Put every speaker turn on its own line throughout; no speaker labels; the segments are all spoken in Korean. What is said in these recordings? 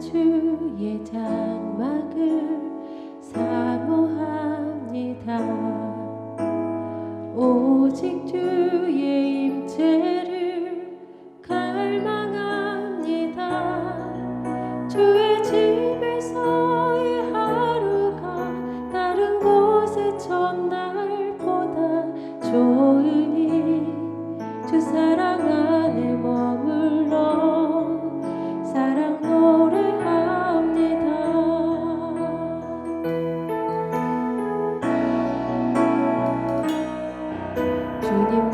to Yeta.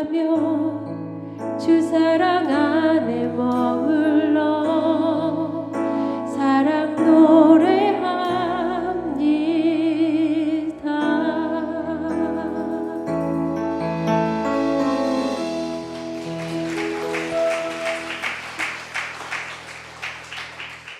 하며 주 사랑